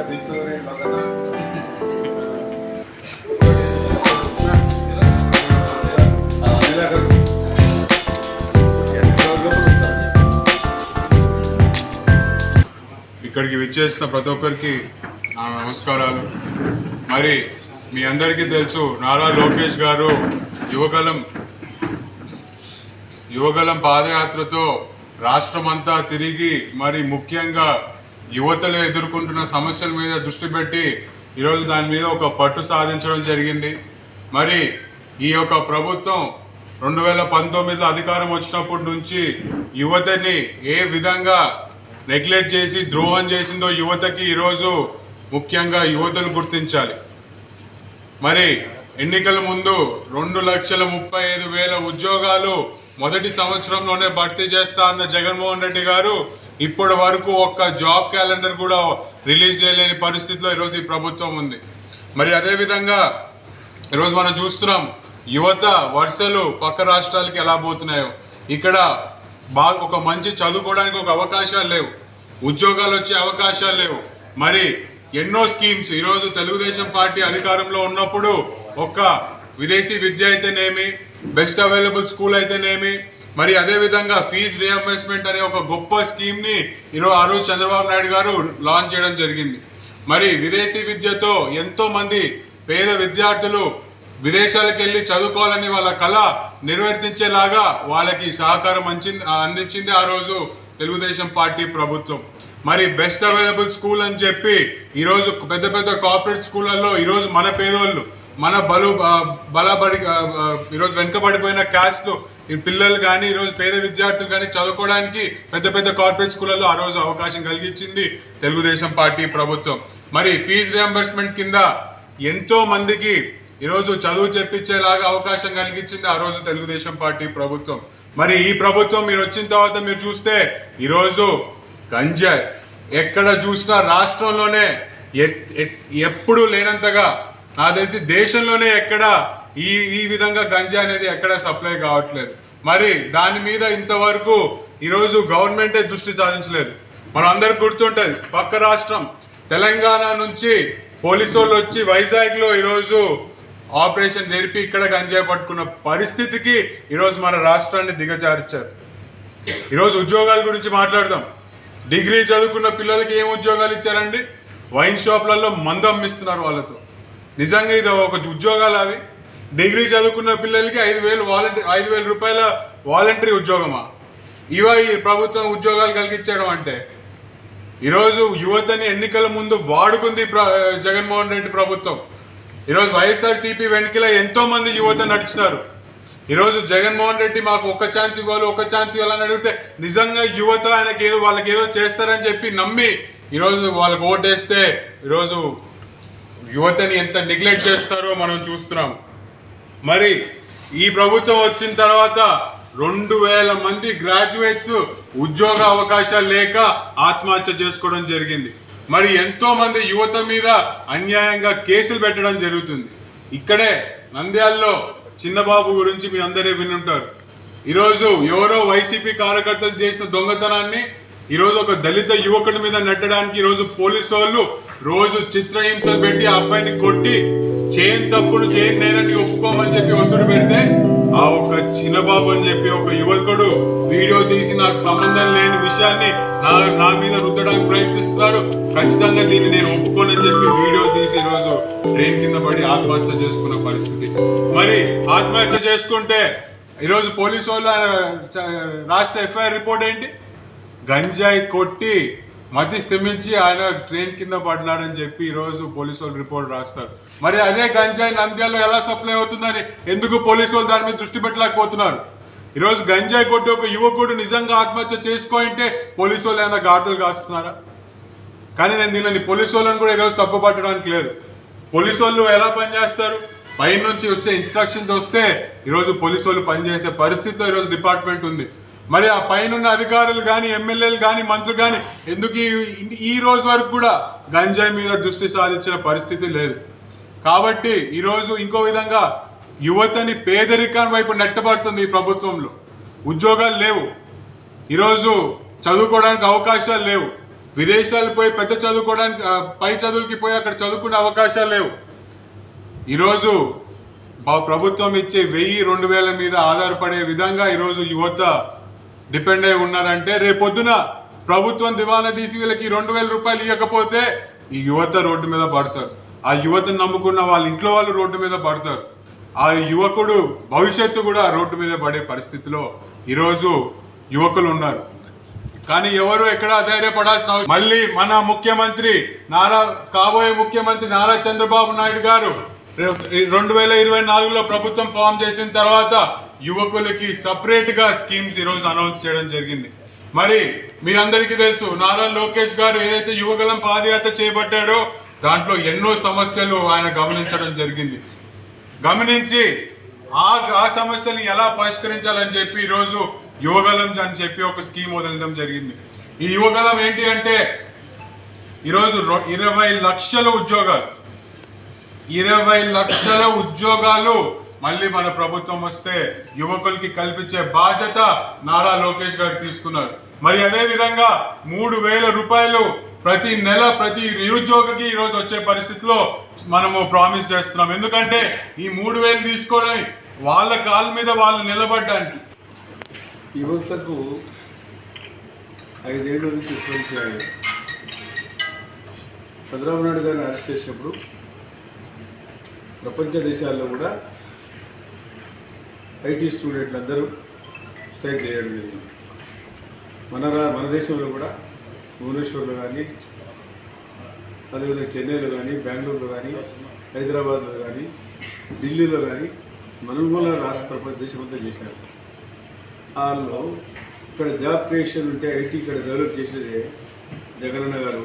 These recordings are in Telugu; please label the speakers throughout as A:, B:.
A: బిత్తూరి
B: ఇక్కడికి విచ్చేసిన ప్రతి ఒక్కరికి నా నమస్కారాలు. మరి మీ అందరికీ తెలుసు నారా లోకేష్ గారు యువగలం యువగలం పాదయాత్రతో రాష్ట్రమంతా తిరిగి మరి ముఖ్యంగా యువతలు ఎదుర్కొంటున్న సమస్యల మీద దృష్టి పెట్టి ఈరోజు దాని మీద ఒక పట్టు సాధించడం జరిగింది. మరి ఈ యొక్క ప్రభుత్వం రెండు వేల పంతొమ్మిదిలో అధికారం వచ్చినప్పటి నుంచి యువతని ఏ విధంగా నెగ్లెక్ట్ చేసి ద్రోహం చేసిందో యువతకి ఈరోజు ముఖ్యంగా యువతను గుర్తించాలి. మరి ఎన్నికల ముందు రెండు లక్షల ముప్పై ఐదు వేల ఉద్యోగాలు మొదటి సంవత్సరంలోనే భర్తీ చేస్తా అన్న జగన్మోహన్ రెడ్డి గారు ఇప్పటి వరకు ఒక్క జాబ్ క్యాలెండర్ కూడా రిలీజ్ చేయలేని పరిస్థితిలో ఈరోజు ఈ ప్రభుత్వం ఉంది. మరి అదేవిధంగా ఈరోజు మనం చూస్తున్నాం యువత వరుసలు పక్క రాష్ట్రాలకి ఎలా పోతున్నాయో. ఇక్కడ బాగా ఒక మంచి చదువుకోవడానికి ఒక అవకాశాలు లేవు. ఉద్యోగాలు వచ్చే అవకాశాలు లేవు. మరి ఎన్నో స్కీమ్స్ ఈరోజు తెలుగుదేశం పార్టీ అధికారంలో ఉన్నప్పుడు ఒక్క విదేశీ విద్య అయితేనేమి బెస్ట్ అవైలబుల్ స్కూల్ అయితేనేమి మరి అదే విధంగా ఫీజు రియంబర్స్మెంట్ అనే ఒక గొప్ప స్కీమ్ని ఈరోజు ఆ రోజు చంద్రబాబు నాయుడు గారు లాంచ్ చేయడం జరిగింది. మరి విదేశీ విద్యతో ఎంతో మంది పేద విద్యార్థులు విదేశాలకు వెళ్ళి చదువుకోవాలని వాళ్ళ కళ నిర్వర్తించేలాగా వాళ్ళకి సహకారం అంచింది అందించింది ఆ రోజు తెలుగుదేశం పార్టీ ప్రభుత్వం. మరి బెస్ట్ అవైలబుల్ స్కూల్ అని చెప్పి ఈరోజు పెద్ద పెద్ద కార్పొరేట్ స్కూళ్ళల్లో ఈరోజు మన పేదోళ్ళు మన బలు బలబడి ఈరోజు వెనుకబడిపోయిన క్యాస్ట్లు ఈ పిల్లలు కానీ ఈరోజు పేద విద్యార్థులు కానీ చదువుకోవడానికి పెద్ద పెద్ద కార్పొరేట్ స్కూళ్ళల్లో ఆ రోజు అవకాశం కలిగించింది తెలుగుదేశం పార్టీ ప్రభుత్వం. మరి ఫీజు రియంబర్స్మెంట్ కింద ఎంతో మందికి ఈరోజు చదువు చెప్పించేలాగా అవకాశం కలిగించింది ఆ రోజు తెలుగుదేశం పార్టీ ప్రభుత్వం. మరి ఈ ప్రభుత్వం మీరు వచ్చిన తర్వాత మీరు చూస్తే ఈరోజు గంజాయి ఎక్కడ చూసినా రాష్ట్రంలోనే ఎట్- ఎప్పుడు లేనంతగా నాకు తెలిసి దేశంలోనే ఎక్కడ ఈ ఈ విధంగా గంజా అనేది ఎక్కడ సప్లై కావట్లేదు. మరి దాని మీద ఇంతవరకు ఈరోజు గవర్నమెంటే దృష్టి సాధించలేదు. మనం అందరికి పక్క రాష్ట్రం తెలంగాణ నుంచి పోలీసు వాళ్ళు వచ్చి వైజాగ్లో ఈరోజు ఆపరేషన్ జరిపి ఇక్కడ గంజాయి పట్టుకున్న పరిస్థితికి ఈరోజు మన రాష్ట్రాన్ని దిగజార్చారు. ఈరోజు ఉద్యోగాల గురించి మాట్లాడదాం. డిగ్రీ చదువుకున్న పిల్లలకి ఏం ఉద్యోగాలు ఇచ్చారండి? వైన్ షాప్లలో మందు అమ్మిస్తున్నారు వాళ్ళతో. నిజంగా ఇది ఒక ఉద్యోగాలు అవి. డిగ్రీ చదువుకున్న పిల్లలకి ఐదు వేలు వాలంటీ ఐదు వేల రూపాయల వాలంటరీ ఉద్యోగమా? ఇవా ఈ ప్రభుత్వం ఉద్యోగాలు కలిగించడం అంటే? ఈరోజు యువతని ఎన్నికల ముందు వాడుకుంది ప్ర- జగన్మోహన్ రెడ్డి ప్రభుత్వం. ఈరోజు వైఎస్ఆర్ సిపి వెనుకల ఎంతో మంది యువత నడిచినారు. ఈరోజు జగన్మోహన్ రెడ్డి మాకు ఒక ఛాన్స్ ఇవ్వాలి ఒక ఛాన్స్ ఇవ్వాలని అడిగితే నిజంగా యువత ఆయనకి ఏదో వాళ్ళకి ఏదో చేస్తారని చెప్పి నమ్మి ఈరోజు వాళ్ళకి ఓటేస్తే ఈరోజు యువతని ఎంత నెగ్లెక్ట్ చేస్తారో మనం చూస్తున్నాం. మరి ఈ ప్రభుత్వం వచ్చిన తర్వాత రెండు వేల మంది గ్రాడ్యుయేట్స్ ఉద్యోగ అవకాశాలు లేక ఆత్మహత్య చేసుకోవడం జరిగింది. మరి ఎంతో మంది యువత మీద అన్యాయంగా కేసులు పెట్టడం జరుగుతుంది. ఇక్కడే నంద్యాలలో చిన్నబాబు గురించి మీ అందరే వినుంటారు. ఈరోజు ఎవరో వైసీపీ కార్యకర్తలు చేసిన దొంగతనాన్ని ఈరోజు ఒక దళిత యువకుడి మీద నెట్టడానికి ఈరోజు పోలీసు వాళ్ళు రోజు చిత్రహింసలు పెట్టి ఆ అబ్బాయిని కొట్టి చేయని తప్పును చేయని నేనని ఒప్పుకోమని చెప్పి ఒత్తిడి పెడితే ఆ ఒక చిన్నబాబు అని చెప్పి ఒక యువకుడు వీడియో తీసి నాకు సంబంధం లేని విషయాన్ని నా నా మీద రుద్దడానికి ప్రయత్నిస్తున్నాడు. ఖచ్చితంగా దీన్ని నేను ఒప్పుకోనని చెప్పి వీడియో తీసి ఈరోజు ట్రైన్ కింద పడి ఆత్మహత్య చేసుకున్న పరిస్థితి. మరి ఆత్మహత్య చేసుకుంటే ఈరోజు పోలీసు వాళ్ళు రాసిన ఎఫ్ఐఆర్ రిపోర్ట్ ఏంటి? గంజాయి కొట్టి మతి స్థిమించి ఆయన ట్రైన్ కింద పడినాడని చెప్పి ఈరోజు పోలీసు వాళ్ళు రిపోర్ట్ రాస్తారు. మరి అదే గంజాయి నంద్యాలలో ఎలా సప్లై అవుతుందని ఎందుకు పోలీసు వాళ్ళు దాని మీద దృష్టి పెట్టలేకపోతున్నారు? ఈరోజు గంజాయి కొట్టి ఒక యువకుడు నిజంగా ఆత్మహత్య చేసుకోంటే పోలీసు వాళ్ళు ఏమైనా గాడిదలు కాస్తున్నారా? కానీ నేను దీనిని పోలీసు వాళ్ళని కూడా ఈరోజు తప్పు పట్టడానికి లేదు. పోలీసు వాళ్ళు ఎలా పనిచేస్తారు? పై నుంచి వచ్చే ఇన్స్ట్రక్షన్స్ వస్తే ఈరోజు పోలీసు వాళ్ళు పనిచేసే పరిస్థితిలో ఈరోజు డిపార్ట్మెంట్ ఉంది. మరి ఆ పైన అధికారులు కానీ ఎమ్మెల్యేలు కానీ మంత్రులు కానీ ఎందుకు ఈ- రోజు వరకు కూడా గంజాయి మీద దృష్టి సాధించిన పరిస్థితి లేదు. కాబట్టి ఈరోజు ఇంకో విధంగా యువతని పేదరికం వైపు నెట్టబడుతుంది ఈ ప్రభుత్వంలో. ఉద్యోగాలు లేవు. ఈరోజు చదువుకోవడానికి అవకాశాలు లేవు. విదేశాలు పోయి పెద్ద చదువుకోవడానికి పై చదువులకి పోయి అక్కడ చదువుకునే అవకాశాలు లేవు. ఈరోజు ప్రభుత్వం ఇచ్చే వెయ్యి రెండు వేల మీద ఆధారపడే విధంగా ఈరోజు యువత డిపెండ్ అయి ఉన్నారంటే రేపొద్దున ప్రభుత్వం దివాణా తీసి వీళ్ళకి రెండు వేల రూపాయలు ఇవ్వకపోతే ఈ యువత రోడ్డు మీద పడతారు. ఆ యువతను నమ్ముకున్న వాళ్ళ ఇంట్లో వాళ్ళు రోడ్డు మీద పడతారు. ఆ యువకుడు భవిష్యత్తు కూడా రోడ్డు మీద పడే పరిస్థితిలో ఈరోజు యువకులు ఉన్నారు. కానీ ఎవరు ఎక్కడ ధైర్యపడాల్సిన అవసరం మళ్ళీ మన ముఖ్యమంత్రి నారా కాబోయే ముఖ్యమంత్రి నారా చంద్రబాబు నాయుడు గారు రెండు వేల ఇరవై నాలుగులో ప్రభుత్వం ఫామ్ చేసిన తర్వాత యువకులకి సపరేట్గా స్కీమ్స్ ఈరోజు అనౌన్స్ చేయడం జరిగింది. మరి మీ అందరికీ తెలుసు నారా లోకేష్ గారు ఏదైతే యువకులం పాదయాత్ర చేపట్టాడో దాంట్లో ఎన్నో సమస్యలు ఆయన గమనించడం జరిగింది. గమనించి ఆ ఆ సమస్యని ఎలా పరిష్కరించాలని చెప్పి ఈరోజు యువగలం అని చెప్పి ఒక స్కీమ్ వదలడం జరిగింది. ఈ యువగలం ఏంటి అంటే ఈరోజు రొ- ఇరవై లక్షల ఉద్యోగాలు. ఇరవై లక్షల ఉద్యోగాలు మళ్ళీ మన ప్రభుత్వం వస్తే యువకులకి కల్పించే బాధ్యత నారా లోకేష్ గారు తీసుకున్నారు. మరి అదే విధంగా మూడు వేల రూపాయలు ప్రతి నెల ప్రతి నిరుద్యోగికి ఈరోజు వచ్చే పరిస్థితిలో మనము ప్రామిస్ చేస్తున్నాం. ఎందుకంటే ఈ మూడు వేలు తీసుకొని వాళ్ళ కాళ్ళ మీద వాళ్ళు నిలబడడానికి.
A: యువతకు ఐదేళ్ళ నుంచి స్మరించాలి చంద్రబాబు నాయుడు గారిని అరెస్ట్ చేసినప్పుడు ప్రపంచ దేశాల్లో కూడా ఐటీ స్టూడెంట్లు అందరూ స్ట్రైక్ చేయడం జరిగింది. మన రా మన దేశంలో కూడా భువనేశ్వర్లో కానీ అదేవిధంగా చెన్నైలో కానీ బెంగళూరులో కానీ హైదరాబాద్లో కానీ ఢిల్లీలో కానీ నలుమూల రాష్ట్ర ప్రపంచ దేశమంతా చేశారు. వాళ్ళు ఇక్కడ జాబ్ క్రియేషన్ ఉంటే ఐటీ ఇక్కడ డెవలప్ చేసేది జగనన్న గారు.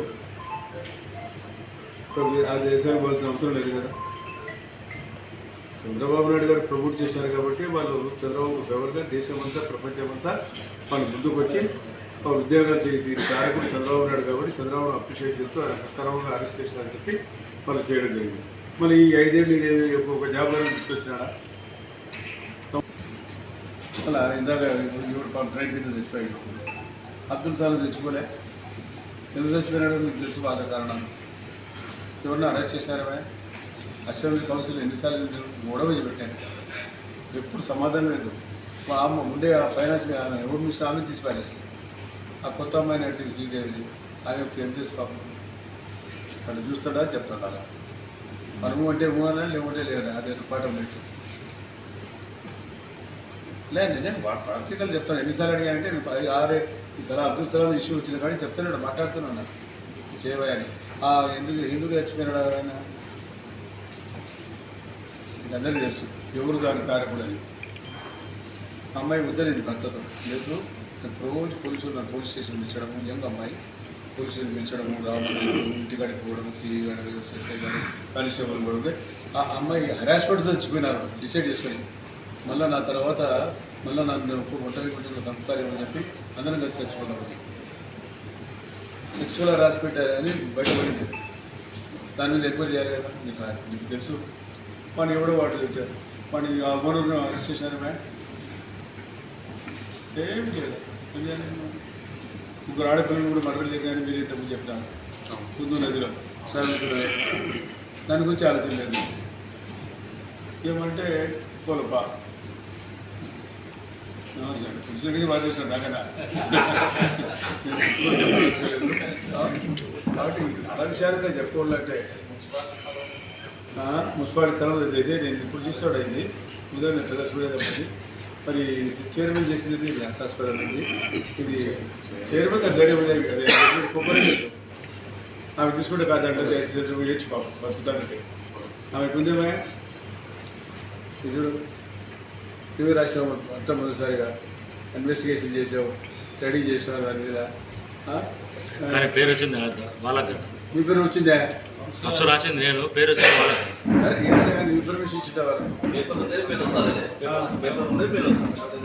A: ఆ దేశానికి పోవాల్సిన అవసరం లేదు కదా. చంద్రబాబు నాయుడు గారు ప్రమోట్ చేశారు కాబట్టి వాళ్ళు చంద్రబాబు ఫేవర్గా దేశమంతా ప్రపంచమంతా ప్రపంచం అంతా వాళ్ళు ముందుకు వచ్చి వాళ్ళ ఉద్యోగాలు చేయి దీని కారకుడు చంద్రబాబు నాయుడు కాబట్టి చంద్రబాబు అప్రిషియేట్ చేస్తూ ఆయన అక్రమంగా అరెస్ట్ చేశారని చెప్పి వాళ్ళు చేయడం జరిగింది. మళ్ళీ ఈ ఐదేళ్ళు నేను ఒక జాబ్ తీసుకొచ్చినాడా? అలా ఇందాక ఎవరు ట్రైన్ మీద చచ్చిపోయాడు. అబ్దుల్ సాలం చచ్చిపోలే. ఎందుకు చచ్చిపోయినాడో మీకు తెలుసు బాధ కారణం. ఎవరిని అరెస్ట్ చేశారా అసెంబ్లీ కౌన్సిల్ ఎన్నిసార్లు గొడవ పెట్టాను. ఎప్పుడు సమాధానం లేదు. మా అమ్మ ఉండే ఆ ఫైనాన్స్ ఆమె ఎవరు మిషన్ ఆమె తీసి పారేసింది ఆ కొత్త అమ్మాయిని అడిగి శ్రీదేవిని ఆమె ఏం తెలుసు పాపం. అక్కడ చూస్తాడా చెప్తాడు? అలా మనము అంటే మూనా లేకుంటే లేదా? అది పాఠం పెట్టి లేదు నేను ప్రాక్టికల్ చెప్తాను. ఎన్నిసార్లు అడిగానంటే నేను పది ఆరే ఈసారి అబ్దుల్ సలాం ఇష్యూ వచ్చిన కానీ చెప్తున్నాడు మాట్లాడుతున్నాను. చేయవని ఎందుకు ఎందుకు చచ్చిపోయినాడు ఆయన అందరూ తెలుసు. ఎవరు దాని కారకుడని? అమ్మాయి ముద్దలేదు భర్తతో. లేదు రోజు పోలీసులు నన్ను పోలీస్ స్టేషన్ పిలిచడము యంగ్ అమ్మాయి పోలీసులు పిలిచడము రావడం ఇంటికాడికి పోవడం సిఈ గారు ఎస్ఐ గారు కానిస్టేబుల్ కూడా ఆ అమ్మాయి హరాస్మెంట్తో చచ్చిపోయినారు డిసైడ్ చేసుకొని. మళ్ళీ నా తర్వాత మళ్ళీ నన్ను ఒంటరి కూర్చున్న సంస్కారం అని చెప్పి అందరం కలిసి చచ్చిపోతాం సెక్చువల్ హరాస్మెంట్ అని బయటపడింది. దాని మీద ఎక్కువ చేయాలి కదా నీకు నీకు తెలుసు. వాడిని ఎవడో వాడు చెప్పారు వాడిని ఆ ఓనర్ను అరెస్ట్ చేశారు మ్యామ్. ఏం చేయలేదు. ఏం ముగ్గురు ఆడపిల్లలు కూడా మరొకటి చేయాలని మీరు ఇంతకు చెప్తాను కుందు నదిలో. సాగుతున్నారు దాని గురించి ఆలోచన లేదు. ఏమంటే పోలప చూసినట్టుగా బాగా చేస్తాను నాకన్నా. కాబట్టి చాలా విషయాలు చెప్పుకోవాలంటే మున్సిపాలిటీ స్థలం అయితే నేను ఇప్పుడు చూసాడు అయింది. ఉదయం చూడేది మరి చైర్మన్ చేసినది ఎస్ హాస్పిటల్ అండి. ఇది చైర్మన్ గడి అదే కొబ్బరి. ఆమె తీసుకుంటే కాదంటే వేయచ్చు పాపం బతుకుతానంటే. ఆమె కొంచెమే ఇది టీవీ రాష్ట్రం మొట్టమొదటిసారిగా ఇన్వెస్టిగేషన్ చేసావు స్టడీ చేసావు దాని మీద.
C: పేరు వచ్చింది?
A: మీ పేరు వచ్చిందే?
C: ఫస్ట్ రాసింది నేను పేరు
A: ఇన్ఫర్మేషన్ వాళ్ళు
D: పేపర్ ఉందే పేరు వస్తుంది పేపర్ ఉందే పేరు వస్తుంది